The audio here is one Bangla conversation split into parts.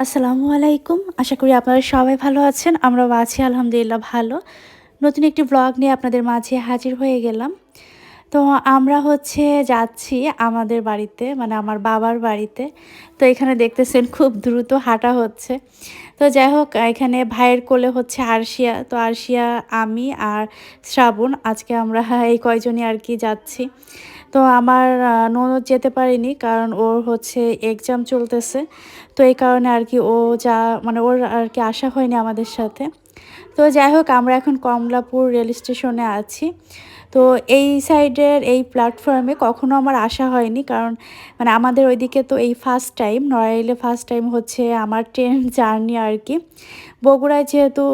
আসসালামু আলাইকুম। আশা করি আপনারা সবাই ভালো আছেন, আমরাও আছি আলহামদুলিল্লাহ ভালো। নতুন একটি ব্লগ নিয়ে আপনাদের মাঝে হাজির হয়ে গেলাম। তো আমরা হচ্ছে যাচ্ছি আমাদের বাড়িতে মানে আমার বাবার বাড়িতে। তো এখানে দেখতেছেন খুব দ্রুত হাঁটা হচ্ছে। তো যাই হোক, এখানে ভাইয়ের কোলে হচ্ছে আরশিয়া। তো আরশিয়া, আমি আর শ্রাবণ, আজকে আমরা এই কয়জনই আর কি যাচ্ছি। তো আমার ননদ যেতে পারিনি কারণ ওর হচ্ছে এক্সাম চলতেছে। তো এই কারণে আর কি ও যা মানে ওর আর কি আসা হয়নি আমাদের সাথে। তো যাই হোক, আমরা এখন কমলাপুর রেল স্টেশনে আছি। তো এই সাইডের এই প্ল্যাটফর্মে কখনো আমার আসা হয়নি কারণ মানে আমাদের ওইদিকে তো এই ফার্স্ট টাইম নড়াইলে ফার্স্ট টাইম হচ্ছে আমার ট্রেন জার্নি আর কি। বগুড়ায় যেহেতু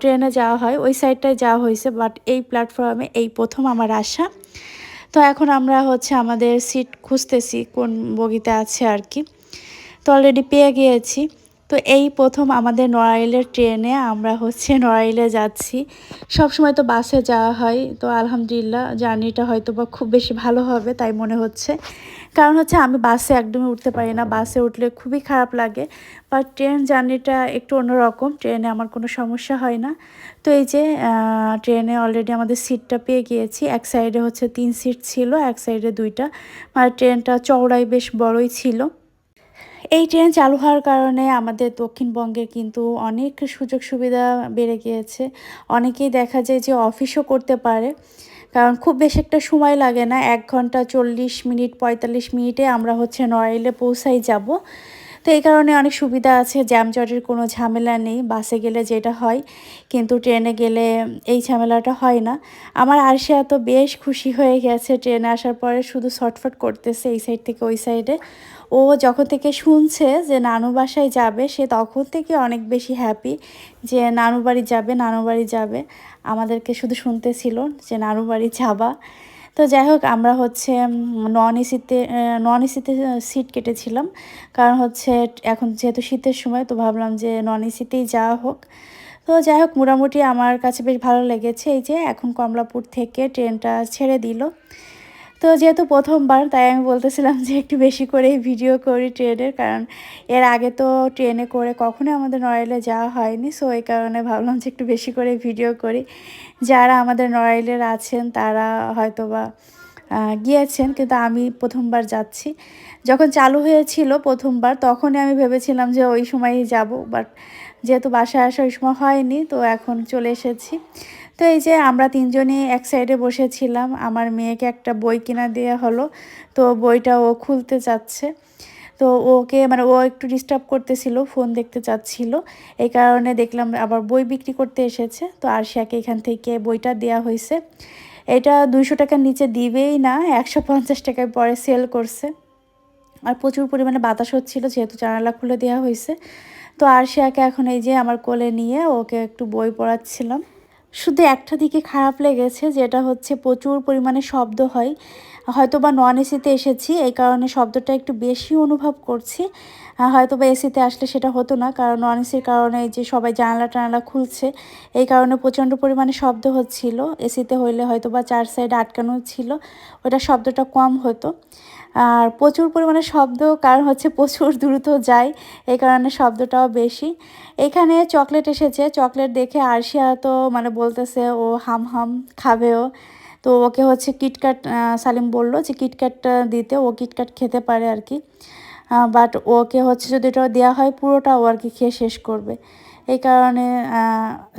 ট্রেনে যাওয়া হয়, ওই সাইডটায় যাওয়া হয়েছে বাট এই প্ল্যাটফর্মে এই প্রথম আমার আসা। তো এখন আমরা হচ্ছে আমাদের সিট খুঁজতেছি কোন বগিতে আছে আর কি। তো অলরেডি পেয়ে গিয়েছি। তো এই প্রথম আমাদের নড়াইলের ট্রেনে আমরা হচ্ছে নড়াইলে যাচ্ছি। সব সময় তো বাসে যাওয়া হয়। তো আলহামদুলিল্লাহ জার্নিটা হয়তো বা খুব বেশি ভালো হবে, তাই মনে হচ্ছে। কারণ হচ্ছে আমি বাসে একদমই উঠতে পারি না, বাসে উঠলে খুবই খারাপ লাগে। বা ট্রেন জার্নিটা একটু অন্যরকম ট্রেনে আমার কোনো সমস্যা হয় না। তো এই যে ট্রেনে অলরেডি আমাদের সিটটা পেয়ে গিয়েছি। এক সাইডে হচ্ছে তিন সিট ছিল, এক সাইডে দুইটা। মানে ট্রেনটা চওড়াই বেশ বড়ই ছিল। এই ট্রেন চালু হওয়ার কারণে আমাদের দক্ষিণবঙ্গের কিন্তু অনেক সুযোগ সুবিধা বেড়ে গিয়েছে। অনেকেই দেখা যায় যে অফিসও করতে পারে। কারণ খুব বেশি একটা সময় লাগে না। এক ঘণ্টা চল্লিশ মিনিট, পঁয়তাল্লিশ মিনিটে আমরা হচ্ছে নড়াইলে পৌঁছাই যাব। তো এই কারণে অনেক সুবিধা আছে, জ্যামজটের কোনো ঝামেলা নেই, বাসে গেলে যেটা হয়। কিন্তু ট্রেনে গেলে এই ঝামেলাটা হয় না। আমার আরশিয়া তো বেশ খুশি হয়ে গেছে ট্রেনে আসার পরে, শুধু শর্টফট করতেছে এই সাইড থেকে ওই সাইডে। ও যখন থেকে শুনছে যে নানু বাসায় যাবে, সে তখন থেকে অনেক বেশি হ্যাপি যে নানু বাড়ি যাবে, নানু বাড়ি যাবে। আমাদেরকে শুধু শুনতেছিল যে নানু বাড়ি যাবা। তো যাই হোক, আমরা হচ্ছে নন এসিতে নন এসিতে সিট কেটেছিলাম। কারণ হচ্ছে, এখন যেহেতু শীতের সময়, তো ভাবলাম যে নন এসিতেই যাওয়া হোক। তো যাই হোক, মোটামুটি আমার কাছে বেশ ভালো লেগেছে। এই যে এখন কমলাপুর থেকে ট্রেনটা ছেড়ে দিল। তো যেহেতু প্রথমবার, তাই আমি বলতেছিলাম যে একটু বেশি করে ভিডিও করি ট্রেনের কারণ এর আগে তো ট্রেনে করে কখনো আমাদের নড়াইলে যাওয়া হয়নি। সো এই কারণে ভাবলাম যে একটু বেশি করে ভিডিও করি। যারা আমাদের নড়াইলের আছেন, তারা হয়তো বা গিয়েছেন, কিন্তু আমি প্রথমবার যাচ্ছি। যখন চালু হয়েছিল প্রথমবার, তখনই আমি ভেবেছিলাম যে ওই সময়ই যাব বাট যেহেতু বাসায় আসা ওই সময় হয়নি, তো এখন চলে এসেছি। তো এই যে আমরা তিনজনই এক সাইডে বসেছিলাম, আমার মেয়েকে একটা বই কিনা দেওয়া হলো, তো বইটা ও খুলতে চাচ্ছে। তো ওকে মানে ও একটু ডিস্টার্ব করতেছিল ফোন দেখতে চাচ্ছিল। এই কারণে দেখলাম আবার বই বিক্রি করতে এসেছে, তো আর আরশিয়াকে এখান থেকে বইটা দেওয়া হয়েছে। এটা দুইশো টাকার নিচে দিবেই না, একশো পঞ্চাশ টাকায় পরে সেল করছে। আর প্রচুর পরিমাণে বাতাস হচ্ছিল, যেহেতু জানালা খুলে দেওয়া হয়েছে। তো আর আরশিয়াকে এখন এই যে আমার কোলে নিয়ে ওকে একটু বই পড়াচ্ছিলাম। শুধু একটা দিকে খারাপ লেগেছে, যেটা হচ্ছে প্রচুর পরিমাণে শব্দ হয়। হয়তো বা নন এসিতে এসেছি, এই কারণে শব্দটা একটু বেশি অনুভব করছি। হয়তো বা এসিতে আসলে সেটা হতো না, কারণ নন এসির কারণে যে সবাই জানালা টানালা খুলছে, এই কারণে প্রচণ্ড পরিমাণে শব্দ হচ্ছিল। এসিতে হইলে হয়তো বা চার সাইড আটকানো ছিল, ওটা শব্দটা কম হতো। আর প্রচুর পরিমাণে শব্দ, কারণ হচ্ছে প্রচুর দ্রুত যায়, এই কারণে শব্দটাও বেশি। এখানে চকলেট এসেছে চকলেট দেখে আরশিয়া তো মানে বলতেছে, ও হাম হাম খাবেও তো ওকে হচ্ছে কিটক্যাট সালিম বলল যে কিটক্যাটটা দিতে, ও কিটক্যাট খেতে পারে আর কি। বাট ওকে হচ্ছে যদি এটা দেওয়া হয়, পুরোটা ও আর কি খেয়ে শেষ করবে। এই কারণে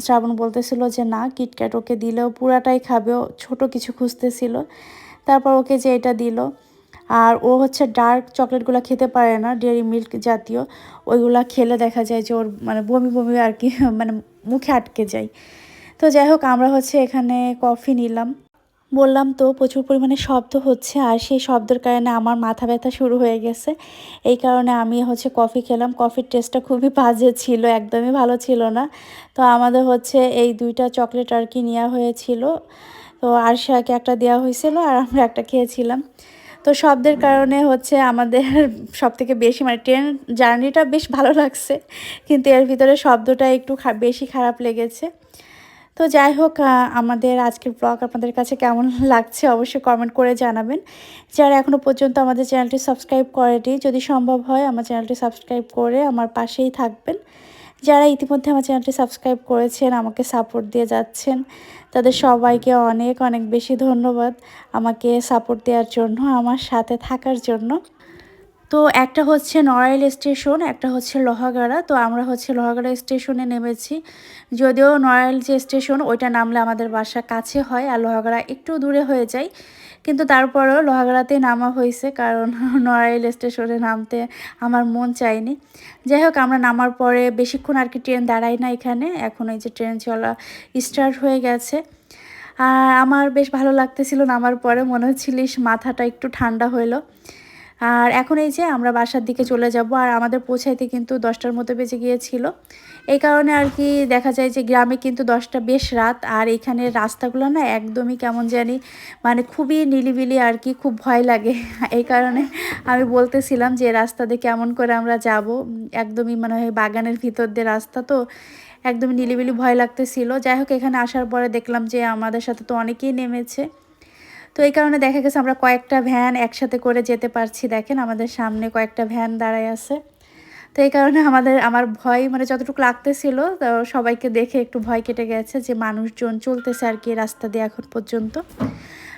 শ্রাবণ বলতেছিল যে না কিটক্যাট ওকে দিলেও পুরাটাই খাবে। ও ছোটো কিছু খুঁজতেছিল। তারপর ওকে যে এটা দিল, আর ও হচ্ছে ডার্ক চকলেটগুলো খেতে পারে না ডেয়ারি মিল্ক জাতীয়, ওইগুলো খেলে দেখা যায় যে ওর মানে বমি বমি আর কি মানে মুখে আটকে যায়। তো যাই হোক, আমরা হচ্ছে এখানে কফি নিলাম। বললাম তো, প্রচুর পরিমাণে শব্দ হচ্ছে আর সেই শব্দের কারণে আমার মাথা ব্যথা শুরু হয়ে গেছে। এই কারণে আমি হচ্ছে কফি খেলাম। কফির টেস্টটা খুবই বাজে ছিল, একদমই ভালো ছিল না। তো আমাদের হচ্ছে এই দুইটা চকলেট আর কি নেওয়া হয়েছিল। তো আর আরশাকে একটা দেওয়া হয়েছিল আর আমরা একটা খেয়েছিলাম। তো শব্দের কারণে হচ্ছে আমাদের সব থেকে বেশি মানে ট্রেন জার্নিটা বেশ ভালো লাগছে। কিন্তু এর ভিতরে শব্দটা একটু বেশি খারাপ লেগেছে। তো যাই হোক আমাদের আজকের ব্লগ আপনাদের কাছে কেমন লাগছে অবশ্যই কমেন্ট করে জানাবেন। যারা এখনও পর্যন্ত আমাদের চ্যানেলটি সাবস্ক্রাইব করেনি, যদি সম্ভব হয় আমার চ্যানেলটি সাবস্ক্রাইব করে আমার পাশেই থাকবেন। যারা ইতিমধ্যে আমার চ্যানেলটি সাবস্ক্রাইব করেছেন, আমাকে সাপোর্ট দিয়ে যাচ্ছেন, তাদের সবাইকে অনেক অনেক বেশি ধন্যবাদ আমাকে সাপোর্ট দেওয়ার জন্য, আমার সাথে থাকার জন্য। তো একটা হচ্ছে নড়াইল স্টেশন, একটা হচ্ছে লোহাগাড়া। তো আমরা হচ্ছে লোহাগাড়া স্টেশনে নেমেছি। যদিও নড়াইল যে স্টেশন, ওইটা নামলে আমাদের বাসা কাছে হয় আর লোহাগাড়া একটু দূরে হয়ে যায়। কিন্তু তারপরেও লোহাগাড়াতেই নামা হয়েছে, কারণ নড়াইল স্টেশনে নামতে আমার মন চায়নি। যাই হোক, আমরা নামার পরে বেশিক্ষণ আর কি ট্রেন দাঁড়াই না এখানে। এখন এই যে ট্রেন চলা স্টার্ট হয়ে গেছে। আর আমার বেশ ভালো লাগতেছিল নামার পরে, মনে হচ্ছিলিস মাথাটা একটু ঠান্ডা হইল। আর এখন এই যে আমরা বাসার দিকে চলে যাব, আর আমাদের পৌঁছাইতে কিন্তু দশটার মতো বেজে গিয়েছিল। এই কারণে আর কি দেখা যায় যে গ্রামে কিন্তু দশটা বেশ রাত, আর এখানে রাস্তাগুলো না একদমই কেমন জানি মানে খুবই নিলিবিলি আর কি, খুব ভয় লাগে। এই কারণে আমি বলতেছিলাম যে রাস্তা দিয়ে কেমন করে আমরা যাব। একদমই মানে বাগানের ভিতর দিয়ে রাস্তা তো একদমই নিলিবিলি ভয় লাগতেছিল। যাই হোক, এখানে আসার পরে দেখলাম যে আমাদের সাথে তো অনেকেই নেমেছে। তো এই কারণে দেখা গেছে আমরা কয়েকটা ভ্যান একসাথে করে যেতে পারছি, দেখেন আমাদের সামনে কয়েকটা ভ্যান দাঁড়ায় আছে। তো এই কারণে আমাদের, আমার ভয় মানে যতটুকু লাগতেছিল, তো সবাইকে দেখে একটু ভয় কেটে গেছে যে মানুষজন চলতেছে আর কি রাস্তা দিয়ে এখন পর্যন্ত।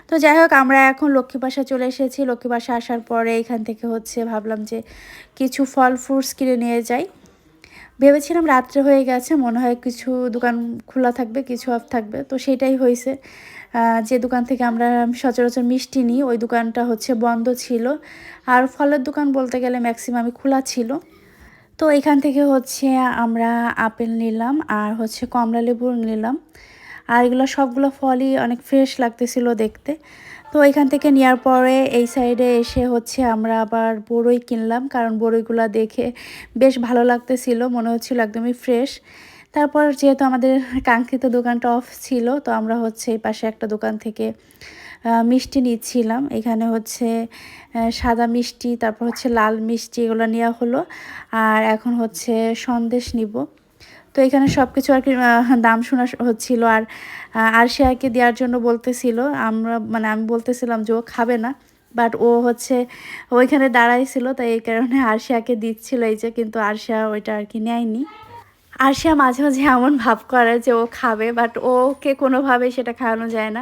তো যাই হোক, আমরা এখন লক্ষ্মী বাসা চলে এসেছি। লক্ষ্মী বাসা আসার পরে এখান থেকে হচ্ছে ভাবলাম যে কিছু ফল ফ্রুটস কিনে নিয়ে যাই। ভেবেছিলাম রাত্রে হয়ে গেছে, মনে হয় কিছু দোকান খোলা থাকবে, কিছু অফ থাকবে। তো সেটাই হয়েছে। যে দোকান থেকে আমরা সচরাচর মিষ্টি নিই, ওই দোকানটা হচ্ছে বন্ধ ছিল। আর ফলের দোকান বলতে গেলে ম্যাক্সিমামই খোলা ছিল। তো এখান থেকে হচ্ছে আমরা আপেল নিলাম, আর হচ্ছে কমলা লেবু নিলাম। আর এগুলো সবগুলো ফলই অনেক ফ্রেশ লাগতেছিল দেখতে। তো এখান থেকে নেওয়ার পরে এই সাইডে এসে হচ্ছে আমরা আবার বড়ই কিনলাম, কারণ বড়ইগুলো দেখে বেশ ভালো লাগতেছিল, মনে হচ্ছিল একদমই ফ্রেশ তারপর যেহেতু আমাদের কাঙ্ক্ষিত দোকানটা অফ ছিল, তো আমরা হচ্ছে এই পাশে একটা দোকান থেকে মিষ্টি নিচ্ছিলাম। এখানে হচ্ছে সাদা মিষ্টি, তারপর হচ্ছে লাল মিষ্টি এগুলো নেওয়া হলো। আর এখন হচ্ছে সন্দেশ নিব। তো এখানে সব কিছু আর কি দাম শোনা হচ্ছিল আর আর আরশিয়াকে দেওয়ার জন্য বলতেছিল। আমরা মানে আমি বলতেছিলাম যে ও খাবে না বাট ও হচ্ছে ওইখানে দাঁড়াইছিল, তাই এই কারণে আরশিয়াকে দিচ্ছিল এই যে, কিন্তু আরশিয়া ওইটা আর কি নেয়নি। আরশিয়া মাঝে মাঝে এমন ভাব করে যে ও খাবে বাট ওকে কোনোভাবেই সেটা খাওয়ানো যায় না।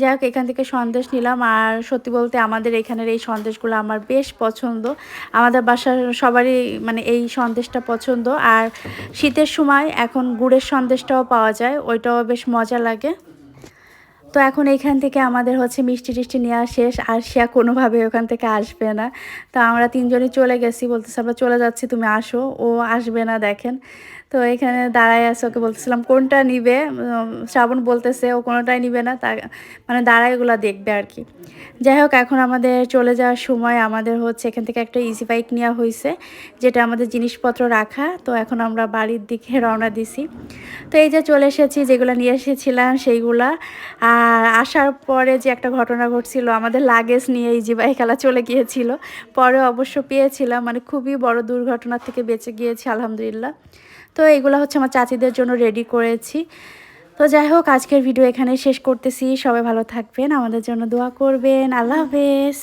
যাই হোক, এখান থেকে সন্দেশ নিলাম। আর সত্যি বলতে আমাদের এখানের এই সন্দেশগুলো আমার বেশ পছন্দ। আমাদের বাসার সবারই মানে এই সন্দেশটা পছন্দ। আর শীতের সময় এখন গুড়ের সন্দেশটাও পাওয়া যায়, ওইটাও বেশ মজা লাগে। তো এখন এখান থেকে আমাদের হচ্ছে মিষ্টি টিষ্টি নেওয়া শেষ, আর শিয়া কোনোভাবে ওখান থেকে আসবে না। তো আমরা তিনজনই চলে গেছি, বলতেছে, আমরা চলে যাচ্ছি, তুমি আসো। ও আসবে না, দেখেন। তো এখানে দাঁড়ায় আছে, ওকে বলতেছিলাম, কোনটা নিবে? শ্রাবণ বলতেছে, ও কোনোটাই নিবে না, তা মানে দাঁড়ায় এগুলো দেখবে আর কি। যাই হোক, এখন আমাদের চলে যাওয়ার সময় আমাদের হচ্ছে এখান থেকে একটা ইজি বাইক নেওয়া হয়েছে যেটা আমাদের জিনিসপত্র রাখা। তো এখন আমরা বাড়ির দিকে রওনা দিছি। তো এই যে চলে এসেছি, যেগুলো নিয়ে এসেছিলাম সেইগুলা। আর আসার পরে যে একটা ঘটনা ঘটছিল, আমাদের লাগেজ নিয়ে ইজি জিবাই খেলা চলে গিয়েছিল। পরে অবশ্য পেয়েছিলাম মানে খুবই বড় দুর্ঘটনা থেকে বেঁচে গিয়েছি, আলহামদুলিল্লাহ। তো এগুলো হচ্ছে আমার চাচিদের জন্য রেডি করেছি। তো যাই হোক, আজকের ভিডিও এখানে শেষ করতেছি। সবাই ভালো থাকবেন, আমাদের জন্য দোয়া করবেন। আল্লাহ হাফেজ।